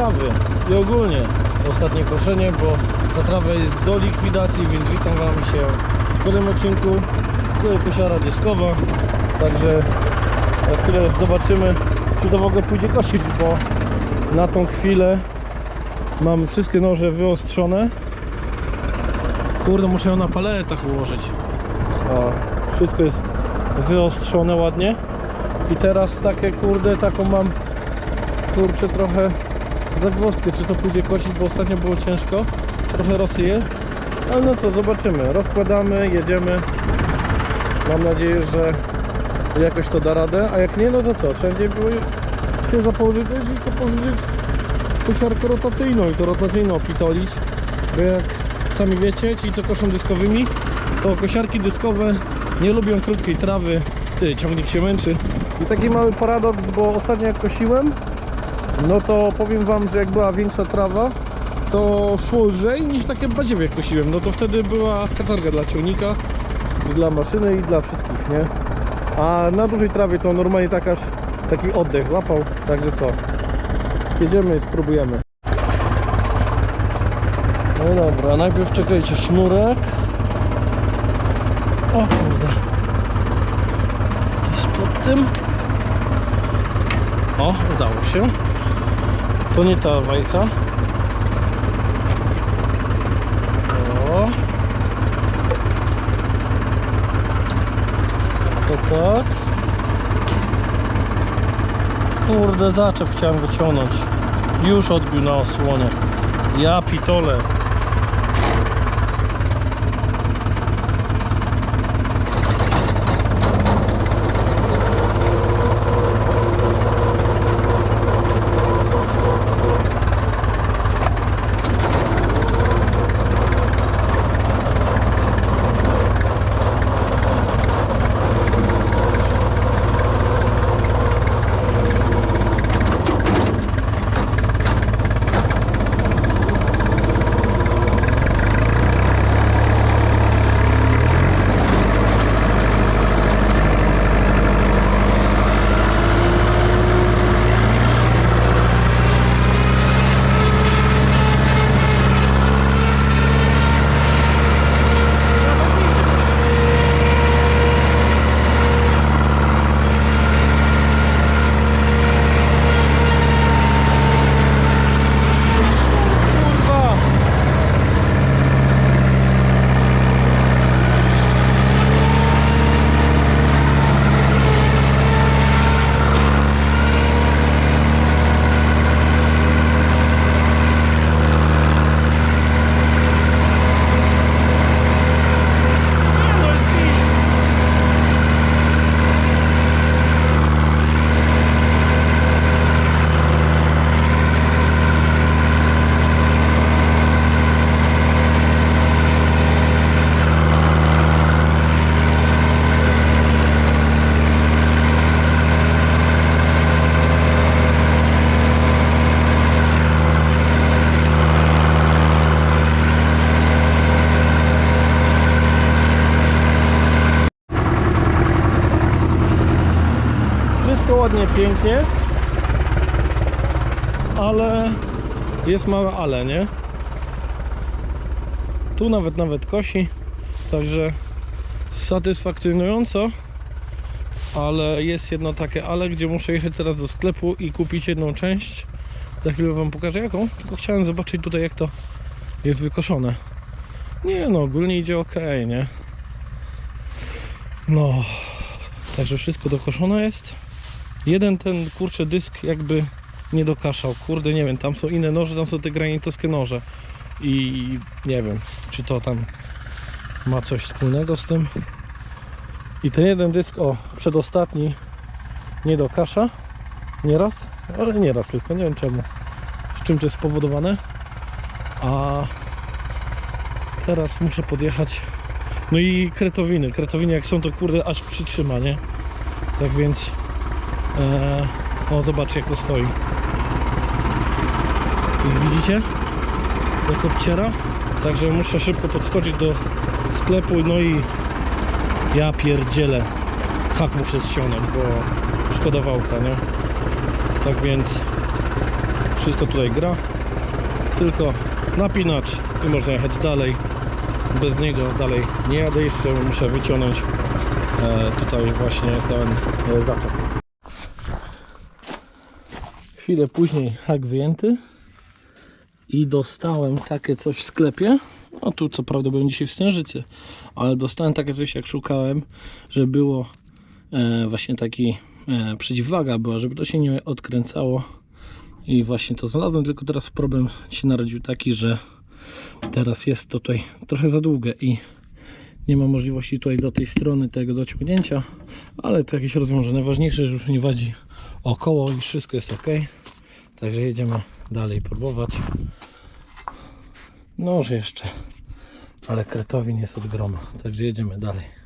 trawy i ogólnie ostatnie koszenie, bo ta trawa jest do likwidacji, więc witam Wam się w kolejnym odcinku. Tutaj kosiara dyskowa, także za chwilę zobaczymy, czy to w ogóle pójdzie kosić, bo na tą chwilę mam wszystkie noże wyostrzone. Kurde, muszę ją na paletach ułożyć. O, wszystko jest wyostrzone ładnie. I teraz takie kurde, taką mam kurczę trochę zagwozdkę, czy to pójdzie kosić, bo ostatnio było ciężko. Trochę rosy jest. Ale no co, zobaczymy. Rozkładamy, jedziemy. Mam nadzieję, że jakoś to da radę. A jak nie, no to co? Trzeba będzie było się zapożyczyć i to pożyczyć kosiarkę rotacyjną i to rotacyjną opitolić. Bo jak sami wiecie, ci co koszą dyskowymi, to kosiarki dyskowe nie lubią krótkiej trawy. Ty, ciągnik się męczy. I taki mały paradoks, bo ostatnio jak kosiłem, no to powiem wam, że jak była większa trawa, to szło lżej niż takie badziewie kosiłem. No to wtedy była katarga dla ciągnika, i dla maszyny i dla wszystkich, nie? A na dużej trawie to normalnie tak aż taki oddech łapał, także co? Jedziemy i spróbujemy. No dobra, najpierw czekajcie, sznurek. O kurde. To jest pod tym. O, udało się. To nie ta wajcha. O. To tak. Kurde, zaczep chciałem wyciągnąć. Już odbił na osłonie. Ja pitole. Wszystko ładnie, pięknie. Ale jest małe ale, nie? Tu nawet nawet kosi. Także satysfakcjonująco. Ale jest jedno takie ale, gdzie muszę jechać teraz do sklepu i kupić jedną część. Za chwilę wam pokażę jaką. Tylko chciałem zobaczyć tutaj jak to jest wykoszone. Nie no, ogólnie idzie ok, nie? No, także wszystko dokoszone jest. Jeden ten kurczę dysk jakby nie dokaszał. Kurde, nie wiem, tam są inne noże, tam są te granitowskie noże. I nie wiem, czy to tam ma coś wspólnego z tym. I ten jeden dysk, o, przedostatni nie dokasza. Nieraz, ale nieraz tylko, nie wiem czemu. Z czym to jest spowodowane. A teraz muszę podjechać. No i kretowiny. Kretowiny jak są to kurde aż przytrzyma, nie? Tak więc Eee, o, zobaczcie jak to stoi. Widzicie? Jak obciera? Także muszę szybko podskoczyć do sklepu, no i ja pierdzielę. Hak muszę ściągnąć, bo szkoda wałka, nie? Tak więc Wszystko tutaj gra. Tylko napinacz i można jechać dalej. Bez niego dalej nie jadę jeszcze, muszę wyciągnąć e, tutaj właśnie ten e. Chwilę później hak wyjęty i dostałem takie coś w sklepie. No tu co prawda byłem dzisiaj w Stężycy, ale dostałem takie coś jak szukałem, że było e, właśnie taki e, przeciwwaga była, żeby to się nie odkręcało i właśnie to znalazłem, tylko teraz problem się narodził taki, że teraz jest to tutaj trochę za długie i nie ma możliwości tutaj do tej strony tego dociągnięcia, ale to jakieś rozwiązanie. Najważniejsze, że już nie wadzi około i wszystko jest ok. Także jedziemy dalej próbować. No, że jeszcze, ale kretowin jest od groma, także jedziemy dalej.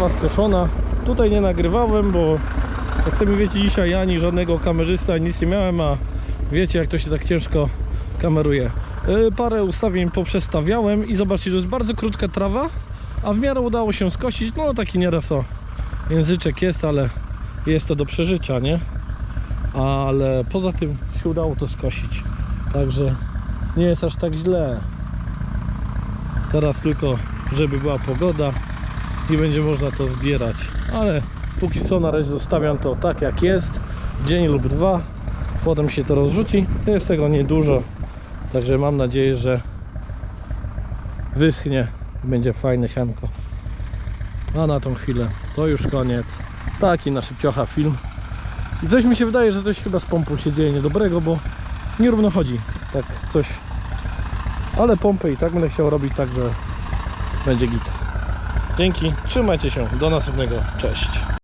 Trawa skoszona. Tutaj nie nagrywałem, bo jak sami wiecie dzisiaj ja ani żadnego kamerzysta nic nie miałem, a wiecie jak to się tak ciężko kameruje. Yy, Parę ustawień poprzestawiałem i zobaczcie, to jest bardzo krótka trawa, a w miarę udało się skosić. No taki nieraz o języczek jest, ale jest to do przeżycia, nie? Ale poza tym się udało to skosić. Także nie jest aż tak źle. Teraz tylko, żeby była pogoda i będzie można to zbierać. Ale póki co na razie zostawiam to tak jak jest. Dzień lub dwa. Potem się to rozrzuci. Jest tego niedużo. Także mam nadzieję, że wyschnie i będzie fajne sianko. A na tą chwilę to już koniec. Taki na szybciocha film. I coś mi się wydaje, że coś chyba z pompą się dzieje niedobrego, bo nierówno chodzi. Tak coś. Ale pompę i tak będę chciał robić tak, że będzie git. Dzięki, trzymajcie się, do następnego, cześć.